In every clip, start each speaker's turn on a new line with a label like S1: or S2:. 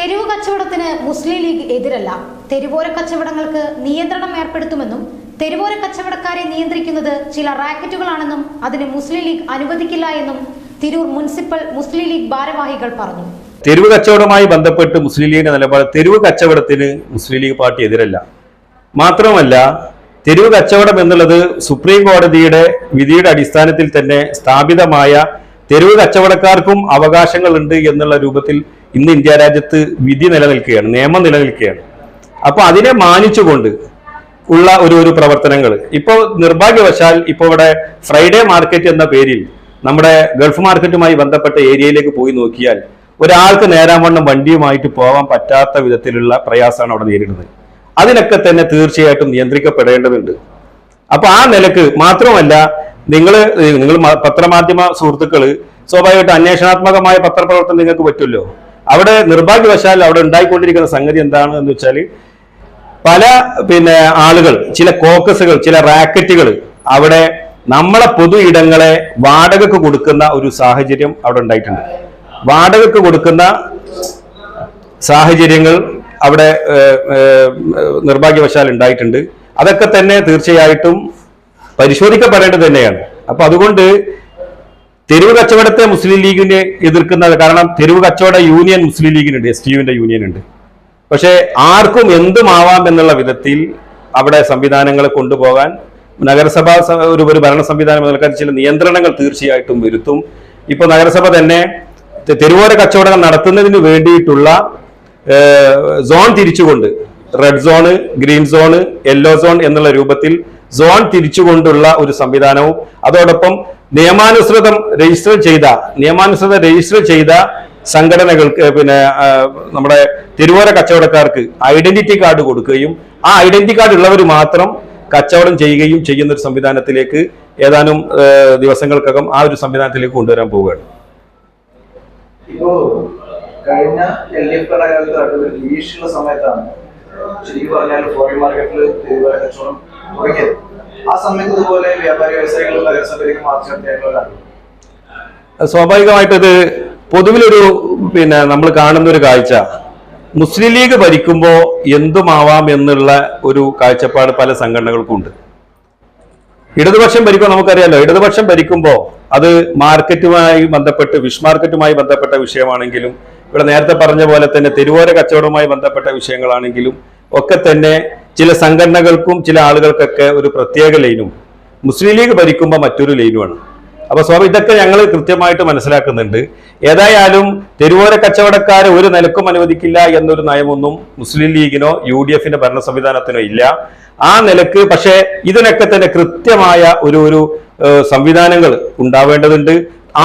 S1: തെരുവ് കച്ചവടത്തിന് മുസ്ലിം ലീഗ് എതിരല്ല. തെരുവോര കച്ചവടങ്ങൾക്ക് നിയന്ത്രണം ഏർപ്പെടുത്തുമെന്നും തെരുവോര കച്ചവടക്കാരെ നിയന്ത്രിക്കുന്നത് ചില റാക്കറ്റുകളാണെന്നും അതിന് മുസ്ലിം ലീഗ് അനുവദിക്കില്ല എന്നും തിരൂർ മുനിസിപ്പൽ മുസ്ലിം ലീഗ് ഭാരവാഹികൾ പറഞ്ഞു.
S2: തെരുവ് കച്ചവടവുമായി ബന്ധപ്പെട്ട് മുസ്ലിം ലീഗിന്റെ നിലപാട് തെരുവ് കച്ചവടത്തിന് മുസ്ലിം ലീഗ് പാർട്ടി എതിരല്ല. മാത്രമല്ല തെരുവ് കച്ചവടം എന്നുള്ളത് സുപ്രീം കോടതിയുടെ വിധിയുടെ അടിസ്ഥാനത്തിൽ തന്നെ സ്ഥാപിതമായ തെരുവ് കച്ചവടക്കാർക്കും അവകാശങ്ങളുണ്ട് എന്നുള്ള രൂപത്തിൽ ഇന്ന് ഇന്ത്യ രാജ്യത്ത് വിധി നിലനിൽക്കുകയാണ് നിയമം നിലനിൽക്കുകയാണ്. അപ്പൊ അതിനെ മാനിച്ചുകൊണ്ട് ഉള്ള ഒരു ഒരു പ്രവർത്തനങ്ങൾ ഇപ്പോൾ നിർഭാഗ്യവശാൽ ഇപ്പോൾ ഇവിടെ ഫ്രൈഡേ മാർക്കറ്റ് എന്ന പേരിൽ നമ്മുടെ ഗൾഫ് മാർക്കറ്റുമായി ബന്ധപ്പെട്ട ഏരിയയിലേക്ക് പോയി നോക്കിയാൽ ഒരാൾക്ക് നേരാവണ്ണം വണ്ടിയുമായിട്ട് പോകാൻ പറ്റാത്ത വിധത്തിലുള്ള പ്രയാസമാണ് അവിടെ നേരിടുന്നത്. അതിനൊക്കെ തന്നെ തീർച്ചയായിട്ടും നിയന്ത്രിക്കപ്പെടേണ്ടതുണ്ട്. അപ്പൊ ആ നിലയ്ക്ക് മാത്രമല്ല നിങ്ങൾ നിങ്ങൾ പത്രമാധ്യമ സുഹൃത്തുക്കൾ സ്വാഭാവികമായിട്ട് അന്വേഷണാത്മകമായ പത്രപ്രവർത്തനം നിങ്ങൾക്ക് പറ്റുമല്ലോ. അവിടെ നിർഭാഗ്യവശാൽ അവിടെ ഉണ്ടായിക്കൊണ്ടിരിക്കുന്ന സംഗതി എന്താണ് എന്ന് വെച്ചാൽ പല പിന്നെ ആളുകൾ ചില കോക്കസുകൾ ചില റാക്കറ്റുകൾ അവിടെ നമ്മളെ പൊതു ഇടങ്ങളെ വാടകക്ക് കൊടുക്കുന്ന ഒരു സാഹചര്യം അവിടെ ഉണ്ടായിട്ടുണ്ട്. വാടകക്ക് കൊടുക്കുന്ന സാഹചര്യങ്ങൾ അവിടെ നിർഭാഗ്യവശാൽ ഉണ്ടായിട്ടുണ്ട്. അതൊക്കെ തന്നെ തീർച്ചയായിട്ടും പരിശോധിക്കപ്പെടേണ്ടത് തന്നെയാണ്. അപ്പൊ അതുകൊണ്ട് തെരുവ് കച്ചവടത്തെ മുസ്ലിം ലീഗിനെ എതിർക്കുന്നത് കാരണം തെരുവ് കച്ചവട യൂണിയൻ മുസ്ലിം ലീഗിനുണ്ട് എസ് ടി യുവിന്റെ യൂണിയൻ ഉണ്ട് പക്ഷേ ആർക്കും എന്തുമാവാം എന്നുള്ള വിധത്തിൽ അവിടെ സംവിധാനങ്ങളെ കൊണ്ടുപോകാൻ നഗരസഭ ഒരു ഒരു ഭരണ സംവിധാനം നൽകാൻ ചില നിയന്ത്രണങ്ങൾ തീർച്ചയായിട്ടും വരുത്തും. ഇപ്പൊ നഗരസഭ തന്നെ തെരുവോര കച്ചവടങ്ങൾ നടത്തുന്നതിന് വേണ്ടിയിട്ടുള്ള zone തിരിച്ചുകൊണ്ട് red zone green zone yellow zone എന്നുള്ള രൂപത്തിൽ സോൺ തിരിച്ചുകൊണ്ടുള്ള ഒരു സംവിധാനവും അതോടൊപ്പം നിയമാനുസൃതം രജിസ്റ്റർ ചെയ്ത നിയമാനുസൃതം രജിസ്റ്റർ ചെയ്ത സംഘടനകൾക്ക് പിന്നെ നമ്മുടെ തിരുവോര കച്ചവടക്കാർക്ക് ഐഡന്റിറ്റി കാർഡ് കൊടുക്കുകയും ആ ഐഡന്റിറ്റി കാർഡ് ഉള്ളവർ മാത്രം കച്ചവടം ചെയ്യുകയും ചെയ്യുന്ന ഒരു സംവിധാനത്തിലേക്ക് ഏതാനും ദിവസങ്ങൾക്കകം ആ ഒരു സംവിധാനത്തിലേക്ക് കൊണ്ടുവരാൻ പോവുകയാണ്.
S3: ഇപ്പോ കഴിഞ്ഞ സമയത്താണ് ശരിക്കും പറഞ്ഞാൽ ഫോറിൻ മാർക്കറ്റിൽ കച്ചവടം തുടങ്ങിയത്. ആ സമയത്ത് ഇതുപോലെ വ്യാപാരി വ്യവസായികൾ നഗരസഭയിലേക്ക് മാർച്ച്
S2: സ്വാഭാവികമായിട്ടത് പൊതുവിലൊരു പിന്നെ നമ്മൾ കാണുന്ന ഒരു കാഴ്ച. മുസ്ലിം ലീഗ് ഭരിക്കുമ്പോൾ എന്തുമാവാം എന്നുള്ള ഒരു കാഴ്ചപ്പാട് പല സംഘടനകൾക്കും ഉണ്ട് ഇടതുപക്ഷം ഭരിക്കുമ്പോൾ നമുക്കറിയാലോ ഇടതുപക്ഷം ഭരിക്കുമ്പോൾ അത് മാർക്കറ്റുമായി ബന്ധപ്പെട്ട് വിഷ് മാർക്കറ്റുമായി ബന്ധപ്പെട്ട വിഷയമാണെങ്കിലും ഇവിടെ നേരത്തെ പറഞ്ഞ പോലെ തന്നെ തെരുവോര കച്ചവടവുമായി ബന്ധപ്പെട്ട വിഷയങ്ങളാണെങ്കിലും ഒക്കെ തന്നെ ചില സംഘടനകൾക്കും ചില ആളുകൾക്കൊക്കെ ഒരു പ്രത്യേക ലൈനും. മുസ്ലിം ലീഗ് ഭരിക്കുമ്പോൾ മറ്റൊരു ലൈനുമാണ്. അപ്പോൾ സ്വാമി ഇതൊക്കെ ഞങ്ങൾ കൃത്യമായിട്ട് മനസ്സിലാക്കുന്നുണ്ട്. ഏതായാലും തെരുവോര കച്ചവടക്കാരെ ഒരു നിലക്കും അനുവദിക്കില്ല എന്നൊരു നയമൊന്നും മുസ്ലിം ലീഗിനോ യു ഡി എഫിന്റെ ഭരണ സംവിധാനത്തിനോ ഇല്ല. ആ നിലയ്ക്ക് പക്ഷേ ഇതിനൊക്കെ തന്നെ കൃത്യമായ ഒരു ഒരു സംവിധാനങ്ങൾ ഉണ്ടാവേണ്ടതുണ്ട്.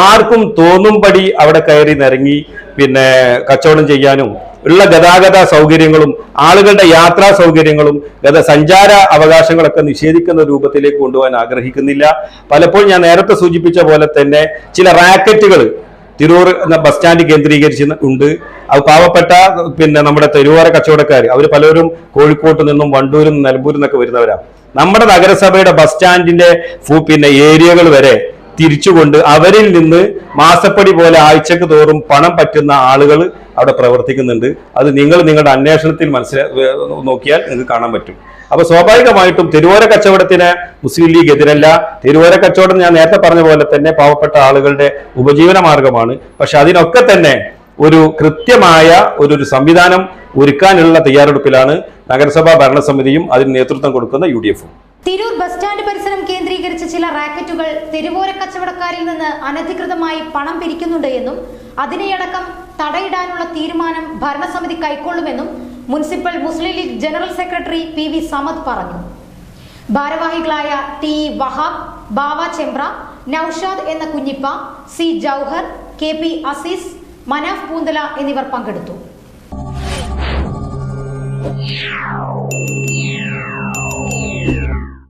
S2: ആർക്കും തോന്നുംപടി അവിടെ കയറി നിരങ്ങി പിന്നെ കച്ചവടം ചെയ്യാനും ഉള്ള ഗതാഗത സൗകര്യങ്ങളും ആളുകളുടെ യാത്രാ സൗകര്യങ്ങളും ഗത സഞ്ചാര അവകാശങ്ങളൊക്കെ നിഷേധിക്കുന്ന രൂപത്തിലേക്ക് കൊണ്ടുപോകാൻ ആഗ്രഹിക്കുന്നില്ല. പലപ്പോഴും ഞാൻ നേരത്തെ സൂചിപ്പിച്ച പോലെ തന്നെ ചില റാക്കറ്റുകൾ തിരൂർ ബസ് സ്റ്റാൻഡ് കേന്ദ്രീകരിച്ച് ഉണ്ട്. അത് പാവപ്പെട്ട പിന്നെ നമ്മുടെ തെരുവോര കച്ചവടക്കാർ അവർ പലരും കോഴിക്കോട്ട് നിന്നും വണ്ടൂരിൽ നിന്നും നിലമ്പൂരിൽ നിന്നൊക്കെ വരുന്നവരാണ് നമ്മുടെ നഗരസഭയുടെ ബസ് സ്റ്റാൻഡിന്റെ പിന്നെ ഏരിയകൾ വരെ തിരിച്ചുകൊണ്ട് അവരിൽ നിന്ന് മാസപ്പടി പോലെ ആഴ്ചക്ക് തോറും പണം പറ്റുന്ന ആളുകൾ അവിടെ പ്രവർത്തിക്കുന്നുണ്ട്. അത് നിങ്ങൾ നിങ്ങളുടെ അന്വേഷണത്തിൽ മനസ്സിലാ നോക്കിയാൽ നിങ്ങൾക്ക് കാണാൻ പറ്റും. അപ്പൊ സ്വാഭാവികമായിട്ടും തെരുവോര കച്ചവടത്തിന് മുസ്ലിം ലീഗ് എതിരല്ല. തെരുവോര കച്ചവടം ഞാൻ നേരത്തെ പറഞ്ഞ പോലെ തന്നെ പാവപ്പെട്ട ആളുകളുടെ ഉപജീവന മാർഗമാണ്. പക്ഷെ അതിനൊക്കെ തന്നെ ഒരു കൃത്യമായ ഒരു ഒരു സംവിധാനം ഒരുക്കാനുള്ള തയ്യാറെടുപ്പിലാണ് നഗരസഭാ ഭരണസമിതിയും അതിന് നേതൃത്വം കൊടുക്കുന്ന യു
S1: തിരൂർ ബസ് സ്റ്റാൻഡ് പരിസരം കേന്ദ്രീകരിച്ച ചില റാക്കറ്റുകൾ തെരുവോര കച്ചവടക്കാരിൽ നിന്ന് അനധികൃതമായി പണം പിരിക്കുന്നുണ്ട് എന്നും അതിനെയടക്കം തടയിടാനുള്ള തീരുമാനം ഭരണസമിതി കൈക്കൊള്ളുമെന്നും municipal Muslim League general secretary P V Samad പറഞ്ഞു. ഭാരവാഹികളായ ടി വഹാബ് ബാവ ചെമ്പ്ര നൌഷാദ് എന്ന Kunhippa C Jauhar K P Azeez Manaf Poonthala എന്നിവർ പങ്കെടുത്തു.